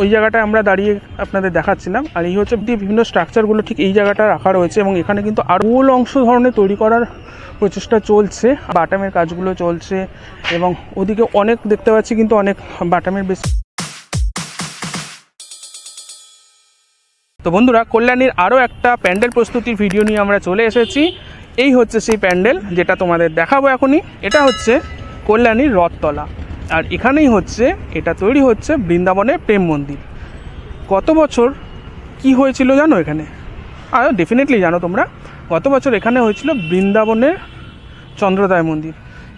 ওই জায়গাটায় আমরা দাঁড়িয়ে আপনাদের দেখাচ্ছিলাম। আর এই হচ্ছে বিভিন্ন স্ট্রাকচারগুলো ঠিক এই জায়গাটা রাখা রয়েছে এবং এখানে কিন্তু আরও মূল অংশ ধরনের তৈরি করার প্রচেষ্টা চলছে। বাটামের কাজগুলো চলছে এবং ওদিকে অনেক দেখতে পাচ্ছি কিন্তু অনেক বাটামের বেশ তো বন্ধুরা, কল্যাণীর আরও একটা প্যান্ডেল প্রস্তুতির ভিডিও নিয়ে আমরা চলে এসেছি। এই হচ্ছে সেই প্যান্ডেল যেটা তোমাদের দেখাবো এখনই। এটা হচ্ছে কল্যাণীর রথতলা। আর এখানেই হচ্ছে, এটা তৈরি হচ্ছে বৃন্দাবনের প্রেম মন্দির। গত বছর কি হয়েছিল জানো এখানে? আর ডেফিনেটলি জানো তোমরা। গত বছর এখানে হয়েছিল বৃন্দাবনের চন্দ্রদায় মন্দির?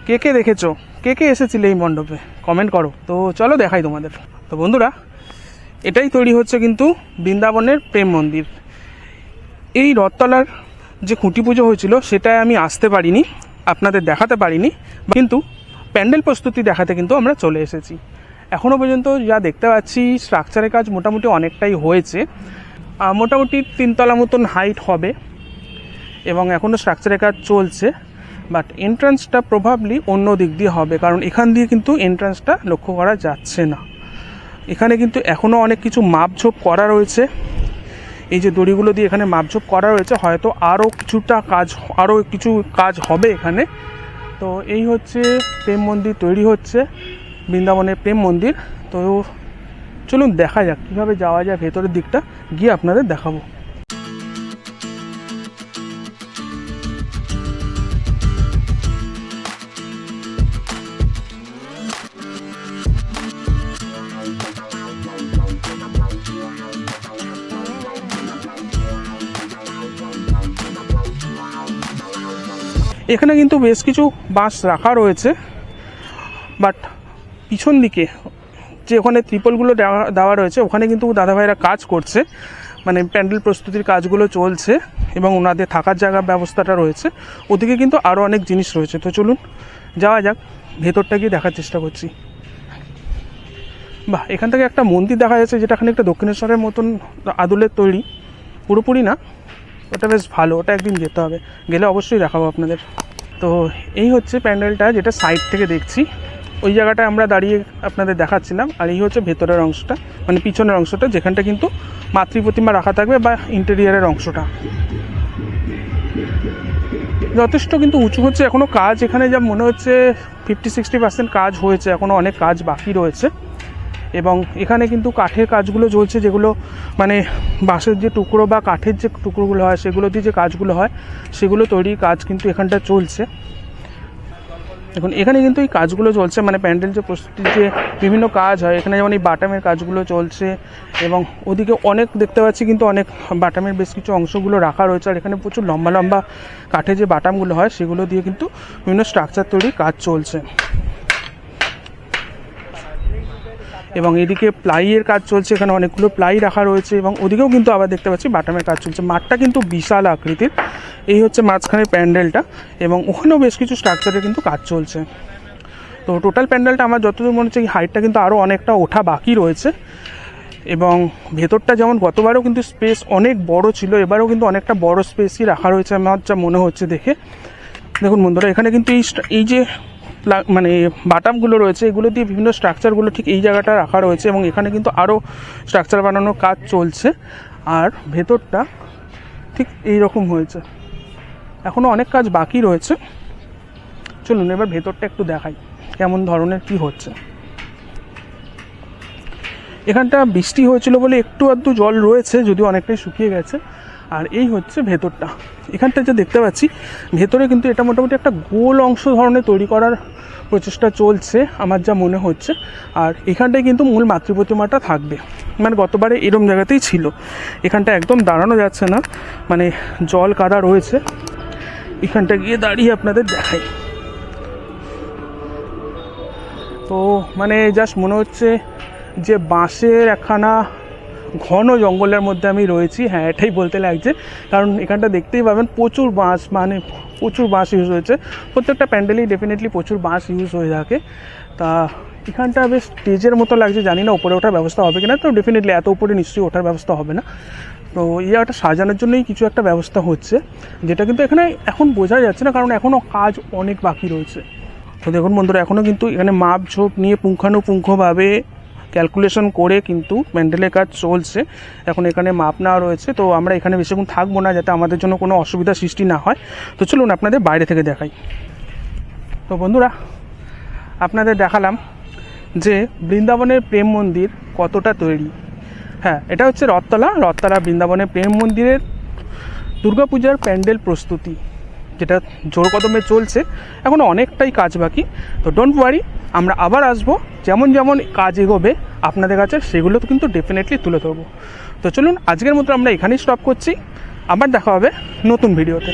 কে কে দেখেছ? কে কে এসেছিলে এই মণ্ডপে? কমেন্ট করো। তো চলো দেখাই তোমাদের। তো বন্ধুরা, এটাই তৈরি হচ্ছে কিন্তু বৃন্দাবনের প্রেম মন্দির। এই রথতলার যে খুঁটি পুজো হয়েছিল, সেটায় আমি আসতে পারিনি, আপনাদের দেখাতে পারিনি, কিন্তু প্যান্ডেল প্রস্তুতি দেখাতে কিন্তু আমরা চলে এসেছি। এখনও পর্যন্ত যা দেখতে পাচ্ছি স্ট্রাকচারের কাজ মোটামুটি অনেকটাই হয়েছে। মোটামুটি তিনতলা মতন হাইট হবে এবং এখনও স্ট্রাকচারের কাজ চলছে। বাট এন্ট্রান্সটা প্রভাবলি অন্য দিক দিয়ে হবে, কারণ এখান দিয়ে কিন্তু এন্ট্রান্সটা লক্ষ্য করা যাচ্ছে না। এখানে কিন্তু এখনও অনেক কিছু মাপঝোপ করা রয়েছে। এই যে দড়িগুলো দিয়ে এখানে মাপঝোপ করা রয়েছে, হয়তো আরও কিছুটা কাজ আরও কিছু কাজ হবে এখানে। তো এই হচ্ছে প্রেম মন্দির তৈরি হচ্ছে, বৃন্দাবনের প্রেম মন্দির। তো চলুন দেখা যাক, কীভাবে যাওয়া যায়, ভেতরের দিকটা গিয়ে আপনাদের দেখাবো। এখানে কিন্তু বেশ কিছু বাঁশ রাখা রয়েছে বাট পিছন দিকে যে ওখানে ত্রিপলগুলো দেওয়া দেওয়া রয়েছে, ওখানে কিন্তু দাদাভাইরা কাজ করছে মানে প্যান্ডেল প্রস্তুতির কাজগুলো চলছে এবং ওনাদের থাকার জায়গার ব্যবস্থাটা রয়েছে, ওদিকে কিন্তু আরও অনেক জিনিস রয়েছে। তো চলুন, যাওয়া যাক, ভেতরটা গিয়ে দেখার চেষ্টা করছি। বাহ, এখান থেকে একটা মন্দির দেখা যাচ্ছে, যেটা খানিকটা দক্ষিণেশ্বরের মতন আদলের তৈরি, পুরোপুরি না? ওটা বেশ ভালো, ওটা একদিন যেতে হবে। গেলে অবশ্যই দেখাবো আপনাদের। তো এই হচ্ছে প্যান্ডেলটা, যেটা সাইড থেকে দেখছি। ওই জায়গাটায় আমরা দাঁড়িয়ে আপনাদের দেখাচ্ছিলাম, আর এই হচ্ছে ভেতরের অংশটা মানে পিছনের অংশটা, যেখানটা কিন্তু মাতৃ প্রতিমা রাখা থাকবে বা ইন্টেরিয়ারের অংশটা। যথেষ্ট কিন্তু উঁচু হচ্ছে এখনও কাজ এখানে যা মনে হচ্ছে ফিফটি সিক্সটি পার্সেন্ট কাজ হয়েছে এখনও অনেক কাজ বাকি রয়েছে। এবং এখানে কিন্তু কাঠের কাজগুলো চলছে, যেগুলো মানে বাঁশের যে টুকরো বা কাঠের যে টুকরোগুলো হয়, সেগুলো দিয়ে যে কাজগুলো হয়, সেগুলো তৈরির কাজ কিন্তু এখানটা চলছে। এখন এখানে কিন্তু এই কাজগুলো চলছে মানে প্যান্ডেল যে প্রস্তুতির যে বিভিন্ন কাজ হয়, এখানে যেমন এই বাটামের কাজগুলো চলছে এবং ওদিকে অনেক দেখতে পাচ্ছি কিন্তু অনেক বাটামের বেশ কিছু অংশগুলো রাখা রয়েছে, আর এখানে প্রচুর লম্বা লম্বা কাঠের যে বাটামগুলো হয়, সেগুলো দিয়ে কিন্তু বিভিন্ন স্ট্রাকচার তৈরির কাজ চলছে। এবং এদিকে প্লাইয়ের কাজ চলছে, এখানে অনেকগুলো প্লাই রাখা রয়েছে এবং ওদিকেও কিন্তু আবার দেখতে পাচ্ছি বাটামের কাজ চলছে। মাঠটা কিন্তু বিশাল আকৃতির। এই হচ্ছে মাঝখানে প্যান্ডেলটা এবং ওখানেও বেশ কিছু স্ট্রাকচারে কিন্তু কাজ চলছে। তো টোটাল প্যান্ডেলটা আমার যতদূর মনে হচ্ছে, এই হাইটটা কিন্তু আরও অনেকটা ওঠা বাকি রয়েছে এবং ভেতরটা যেমন গতবারও কিন্তু স্পেস অনেক বড় ছিল, এবারেও কিন্তু অনেকটা বড় স্পেসই রাখা রয়েছে আমার যা মনে হচ্ছে দেখে। দেখুন বন্ধুরা, এখানে কিন্তু এই এই যে মানে বাটামগুলো রয়েছে, এগুলো দিয়ে বিভিন্ন স্ট্রাকচারগুলো ঠিক এই জায়গাটা রাখা রয়েছে এবং এখানে কিন্তু আরও স্ট্রাকচার বানানোর কাজ চলছে। আর ভেতরটা ঠিক এই রকম হয়েছে। এখনও অনেক কাজ বাকি রয়েছে। চলুন এবার ভেতরটা একটু দেখাই, কেমন ধরনের কি হচ্ছে। এখানটা বৃষ্টি হয়েছিল বলে একটু আধটু জল রয়েছে, যদিও অনেকটাই শুকিয়ে গেছে। আর এই হচ্ছে ভেতরটা। এখানটা যে দেখতে পাচ্ছি, ভেতরে কিন্তু এটা মোটামুটি একটা গোল অংশ ধরনের তৈরি করার প্রচেষ্টা চলছে, আমার যা মনে হচ্ছে। আর এখানটায় কিন্তু মূল মাতৃপ্রতিমাটা থাকবে। মানে গতবারে এরম জায়গাতেই ছিল। এখানটা একদম দাঁড়ানো যাচ্ছে না। মানে জল কাদা রয়েছে। এখানটা গিয়ে দাঁড়িয়ে আপনাদের দেখাই। তো মানে জাস্ট মনে হচ্ছে যে বাঁশের একখানা ঘন জঙ্গলের মধ্যে আমি রয়েছি। হ্যাঁ এটাই বলতে লাগছে। কারণ এখানটা দেখতেই পাবেন প্রচুর বাঁশ মানে প্রচুর বাঁশ ইউজ হয়েছে। প্রত্যেকটা প্যান্ডেলেই ডেফিনেটলি প্রচুর বাঁশ ইউজ হয়ে থাকে। তা এখানটা বেশ স্টেজের মতো লাগছে, জানি না উপরে ওঠার ব্যবস্থা হবে কিনা। তো ডেফিনেটলি এত উপরে নিশ্চয়ই ওঠার ব্যবস্থা হবে না। তো এই জায়গাটা সাজানোর জন্যই কিছু একটা ব্যবস্থা হচ্ছে, যেটা কিন্তু এখানে এখন বোঝা যাচ্ছে না, কারণ এখনও কাজ অনেক বাকি রয়েছে। তো দেখুন বন্ধুরা এখনও কিন্তু এখানে মাপ ঝোপ নিয়ে পুঙ্খানুপুঙ্খভাবে ক্যালকুলেশন করে কিন্তু প্যান্ডেলের কাজ চলছে। এখন এখানে মাপ নেওয়া রয়েছে, তো আমরা এখানে বেশিক্ষণ থাকব না যাতে আমাদের জন্য কোনো অসুবিধা সৃষ্টি না হয়। তো চলুন আপনাদের বাইরে থেকে দেখাই। তো বন্ধুরা, আপনাদের দেখালাম যে বৃন্দাবনের প্রেম মন্দির কতটা তৈরি। হ্যাঁ এটা হচ্ছে রথতলা। রথতলা বৃন্দাবনের প্রেম মন্দিরের দুর্গাপূজার প্যান্ডেল প্রস্তুতি। যেটা জোর কদমে চলছে এখনও অনেকটাই কাজ বাকি। তো ডোন্ট ওয়ারি আমরা আবার আসব। যেমন যেমন কাজ এগোবে, আপনাদের কাছে সেগুলো তো কিন্তু ডেফিনেটলি তুলে ধরবো। তো চলুন, আজকের মতো আমরা এখানেই স্টপ করছি। আবার দেখা হবে নতুন ভিডিওতে